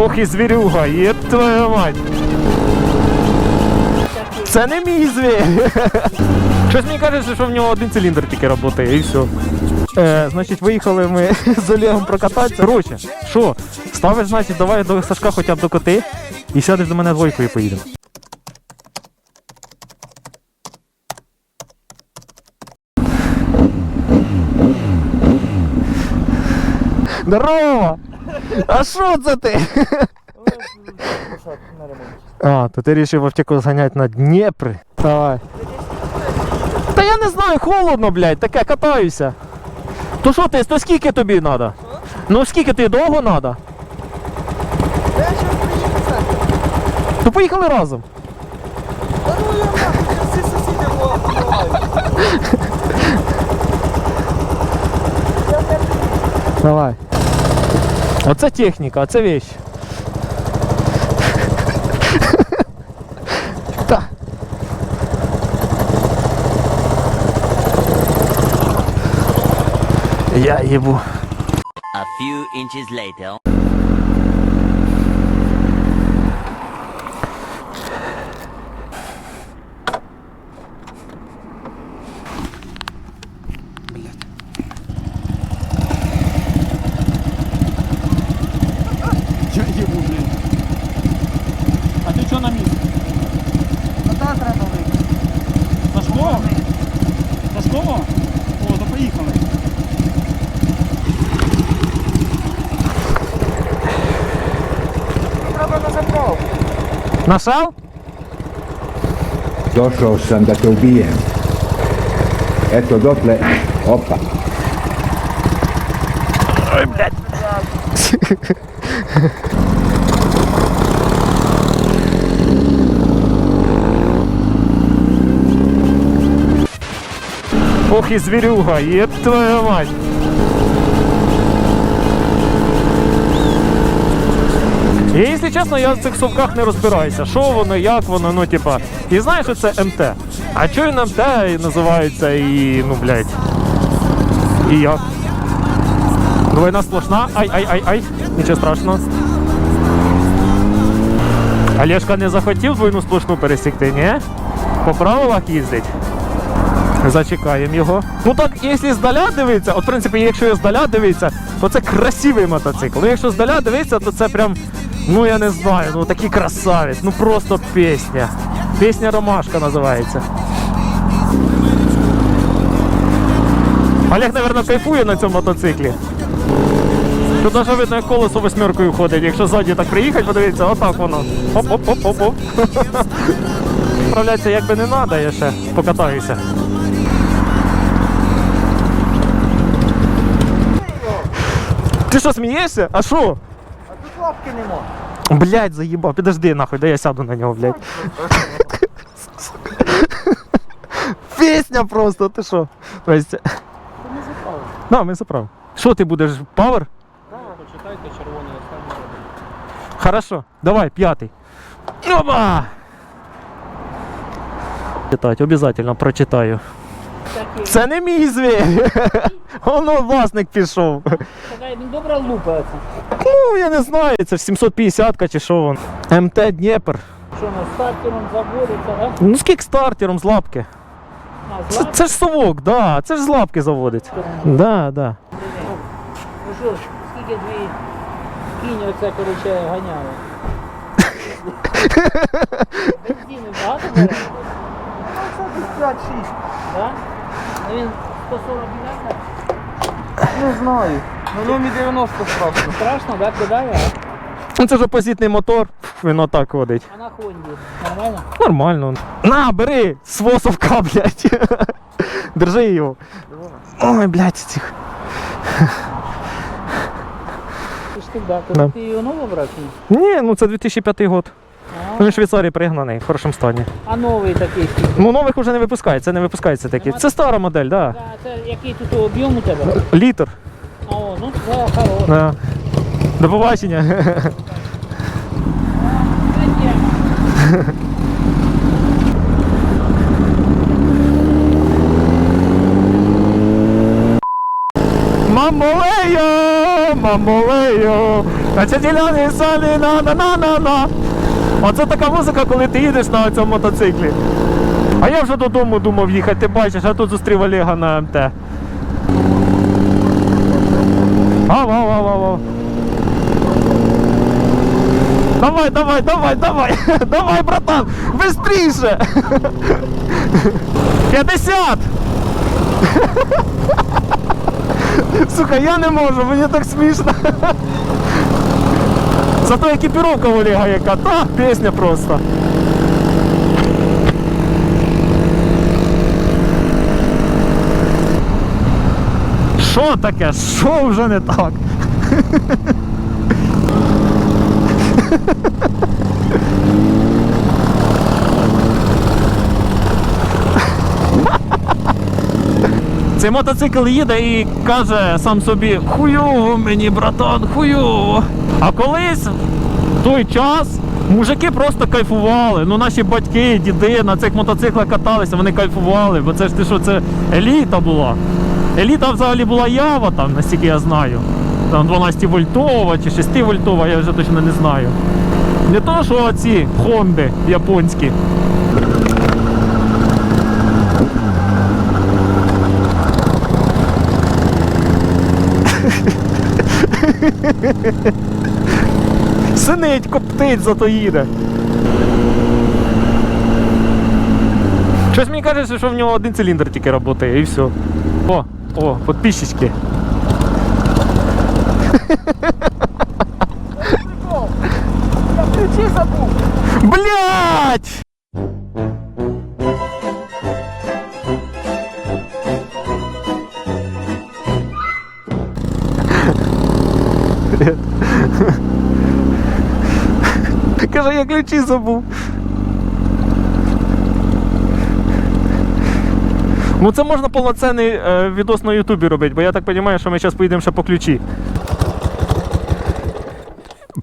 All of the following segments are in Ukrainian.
Ох і звірюга, є твою мать. Це не мій звір. Щось мені кажеться, що в нього один циліндр тільки працює і все. Е, значить, виїхали ми з Олегом прокататися. Короче, що, ставиш, значить, давай до Сашка хоча б до коти і сядеш до мене двойкою і поїдемо. Здорово! А що це ти? А, то ти вирішив аптеку зганяти на Дніпр. Давай. Та я не знаю, холодно, блядь, таке катаюся. То що ти, то скільки тобі треба? Ну скільки тобі довго треба? То поїхали разом. Та ну я нахуй, я всі сусіди вбиваю. Давай. Оце техніка, оце вещь. Та. Я їбу. A few inches later. Сашко? О, то поїхали. Треба на заправку. Нашел? Došao sam da te ubijem. Eto dotle, opa. Ой, блядь. Ох і звірюга, є твою мать. І якщо чесно, я в цих совках не розбираюся, що воно, як воно, ну типа. І знаєш, що це МТ. А чого він МТ і називається і, ну блядь. І як? Двойна сплошна. Ай, ай, ай, ай. Нічого страшного. Олешка не захотів двойну сплошну пересікти, ні? По правилах їздить. Зачекаємо його. Ну так, якщо здаля дивитися, от в принципі, якщо здаля дивитися, то це красивий мотоцикл. Якщо здаля дивитися, то це прям, ну я не знаю, ну такий красавець, ну просто пісня. Пісня Ромашка називається. Олег, мабуть, кайфує на цьому мотоциклі. Тут навіть видно, як колесо восьмеркою ходить. Якщо ззаді так приїхати, подивіться, отак воно. Оп-оп-оп-оп-оп. Справлятися як би не треба, я ще покатаюся. Ти що смієшся? А що? А тут лапки нема. Блять, заїбав, підожди нахуй, да я сяду на нього, блядь. Пісня просто, ти що? Тобто... Ти не запав. Да, ми заправ. Що ти будеш? Павер? Почитайте червоний останній. Хорошо, давай, п'ятий. Оба! Читать, обов'язково прочитаю. Це не мій звір. Воно власник пішов. Він добре лупається. Ну, я не знаю, це ж 750 чи що вон. МТ Дніпр. Що на стартером заводиться, да? Ну з кікстартером з лапки. А, Це, це ж совок, да, це ж з лапки заводить. Да, да. Ну що ж, скільки дві кінь оце, коротше, ганяли? Бензину багато бере? Це десь 5-6. Так? Ну він 140 біляка? Не знаю. На ньому 90 страшно. Страшно, так? Кидає. Ну це ж опозитний мотор, він отак ходить. А на Хонді? Нормально? Нормально. На, бери, свосовка, блядь. Держи його. Ой, блядь, цих. Ти ж ти, да. Да. Ти його нового брав? Ні, ну це 2005 год. Він в Швейцарії пригнаний, в хорошому стані. а новий такий скільки? Ну нових вже не випускається, не випускається такі. Це стара модель, да. Да, це який тут об'єм у тебе? Літр. О, ну це хороший. Да. До побачення. Це тема. Мамолеyo, мамолеyo, А це діляни салі на на на на на. Оце така музика, коли ти їдеш на цьому мотоциклі. А я вже додому думав їхати, ти бачиш, а тут зустрів Олега на МТ. Ау, ау, ау, ау. Давай, давай, давай, давай, давай, братан, быстріше. 50! Сука, я не можу, мені так смішно. Зато екіпіровка в Олега яка, та пісня просто. Що таке? Що вже не так? Цей мотоцикл їде і каже сам собі хуйово мені, братан, хуйово. А колись в той час мужики просто кайфували. Ну наші батьки, діди на цих мотоциклах каталися, вони кайфували, бо це ж ти що, це еліта була. Еліта взагалі була ява там, наскільки я знаю. Там 12 вольтова чи 6 вольтова, я вже точно не знаю. Не то, що ці Хонди японські. Синить, коптить, зато їде. Щось мені кажеться, що в нього один циліндр тільки працює і все. О, о, підписчики. Ключі забув. Ну це можна повноцінний е, відос на Ютубі робити, бо я так розумію, що ми зараз поїдемо ще по ключі.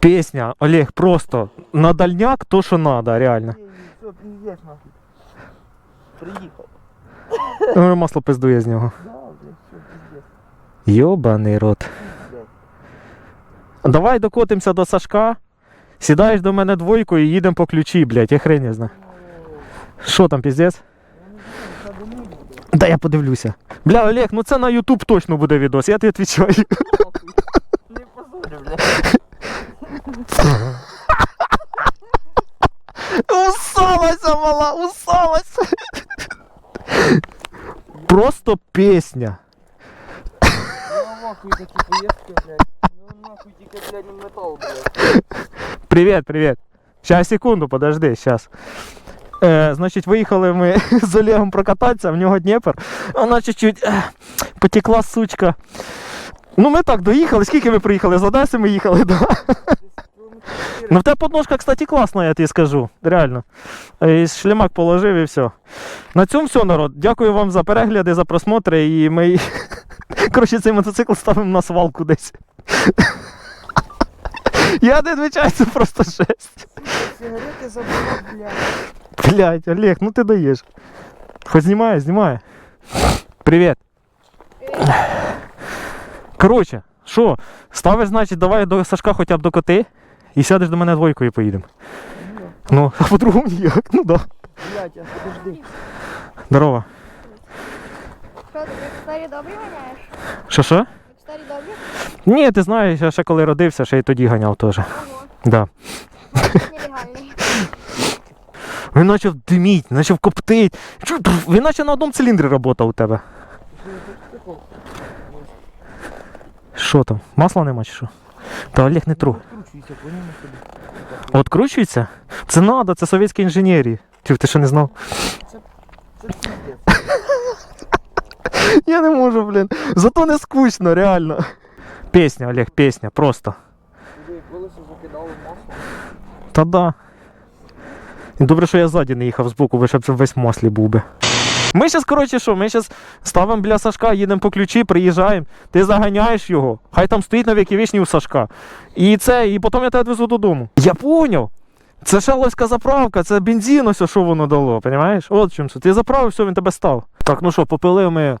Песня, Олег, просто на дальняк то, що надо, реально. Приїхав. Ну, Масло пиздує з нього. Йобаний рот. Давай докотимося до Сашка. Сідаєш до мене двойкою і їдемо по ключі, блядь, я хрень не знаю. Що там, піздець? Да я подивлюся. Бля, Олег, ну це на Ютуб точно буде відос, я тобі відповідаю. Не позорю, блядь. Усалася, мала, усалася. Просто пісня. Ну нахуй такі поїздки, блядь. Ну нахуй тільки, блядь, метал, блядь. Привіт, привіт. Щас, секунду, подожди, щас. Е, значить, виїхали ми з Олегом прокататися, в нього Дніпр. Вона чуть-чуть е, потекла сучка. Ну, ми так доїхали. Скільки ми приїхали? З Одеси ми їхали, да? Ну, в тебе подножка, кстати, класна, я тобі скажу. Реально. Е, І шлемак положив і все. На цьому все, народ. Дякую вам за перегляди, за просмотри. І ми. Коротше, цей мотоцикл ставимо на свалку десь. Я не відвічаю, це просто жесть. Сигарети забула, блядь. Блять, Олег, ну ти даєш. Хоч знімає, знімає. Привіт. Коротше, що, ставиш, значить, давай до Сашка хоча б до коти і сядеш до мене двойкою і поїдемо. Ну, а по-другому ніяк, ну да. Блядь, а подожди. Здорово. Що ти, старі добрі ганяєш? Що що? Старі добрі? Ні, ти знаєш, я ще коли родився, ще й тоді ганяв теж. Ого, Да. нелегальний. Він почав диміть, почав коптить. Чу, пф, Він наче на одному циліндрі працював у тебе. Що там? Масла нема чи що? Та Олег не тру. Кручуйся, по ньому собі. Откручується? Це надо, це совєтська інженерія. Тю, ти що не знав? Це. Я не можу, блін. Зато не скучно, реально. Пісня, Олег, пісня, просто. Та да. Добре, що я ззаді не їхав збоку, ви щоб весь маслі був би. Ми зараз, коротше, що, ми зараз ставимо біля Сашка, їдемо по ключі, приїжджаємо, ти заганяєш його, хай там стоїть на віки вічні у Сашка. І це, і потім я тебе відвезу додому. Я поняв. Це шаловська заправка, це бензин, ось що воно дало, розумієш? От чому це. Ти заправив, все, він тебе став. Так, ну що, попили ми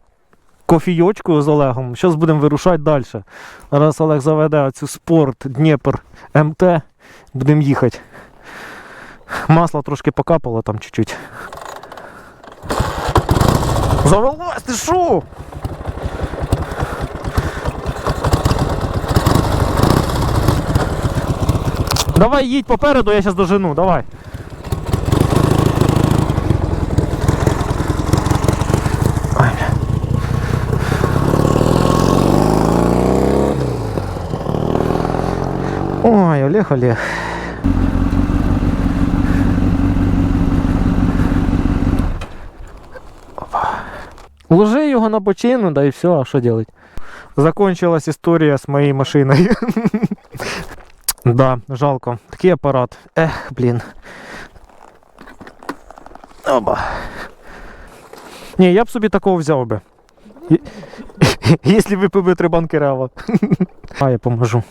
кофійочку з Олегом. Зараз будемо вирушати далі. Зараз Олег заведе оцю спорт Дніпр МТ. Будемо їхати. Масло трошки покапало там чуть-чуть. Завелась, ти що? Давай їдь попереду, я зараз дожену, давай. Ой, Олег, Олег. Опа. Ложи його на бочину, да і все, а що делать? Закончилась історія з моєю машиною. Да, жалко. Такий апарат. Ех, блін. Оба. Ні, я б собі такого взяв би. І- Якщо випив би три банки рева. А я поможу.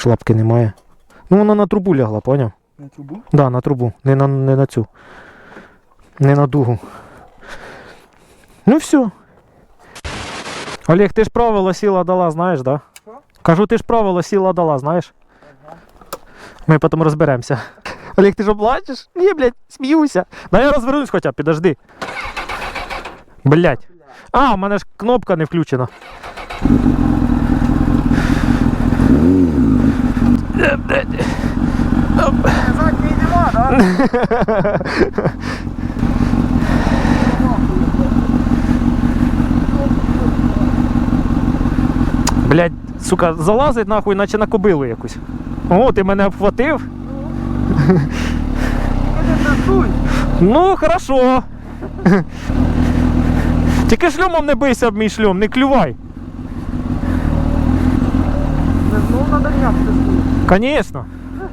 Шлапки немає. Ну вона на трубу лягла, поняв? На трубу? Да, на трубу, не на, не на цю. Не на дугу. Ну все. Олег, ти ж правило сіла дала, знаєш, да? Що? Кажу, ти ж правило сіла дала, знаєш? Ми потім розберемося. Олег, ти ж оплачеш? Ні, блядь, сміюся. Да я розвернусь хоча б, підожди. Блядь. А, у мене ж кнопка не включена. Е, блядь. Задньої нема, да? Сука, залазить нахуй, наче на кобилу якусь. О, ти мене обхватив? Ну, хорошо. Тільки шльомом не бийся об мій шльом, не клювай. Не знову на дальняк тестую. Конечно.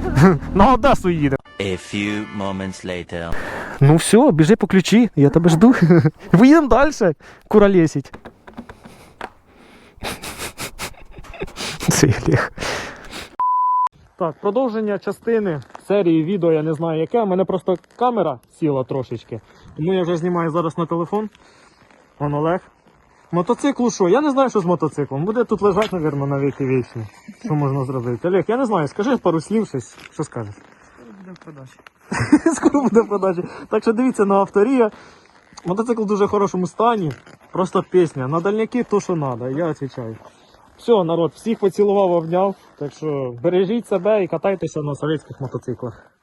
На Одесу їде. A few moments later. Ну все, біжи по ключі, я тебе жду. Поїдемо далі. Куролесить. Це Олег. Так, продовження частини серії відео, я не знаю яке. У мене просто камера сіла трошечки. Тому я вже знімаю зараз на телефон. Вон Олег. Мотоциклу що? Я не знаю, що з мотоциклом. Буде тут лежати, мабуть, на віки вічні. Що можна зробити? Олег, я не знаю, скажи пару слів, щось. Що скажеш? Скоро Буде в продажі. Скоро буде в продажі. Так що дивіться на авторія. Мотоцикл в дуже хорошому стані. Просто пісня. На дальняки то, що треба, я відповідаю. Все, народ, всіх поцілував, обняв. Так що бережіть себе і катайтеся на совєтських мотоциклах.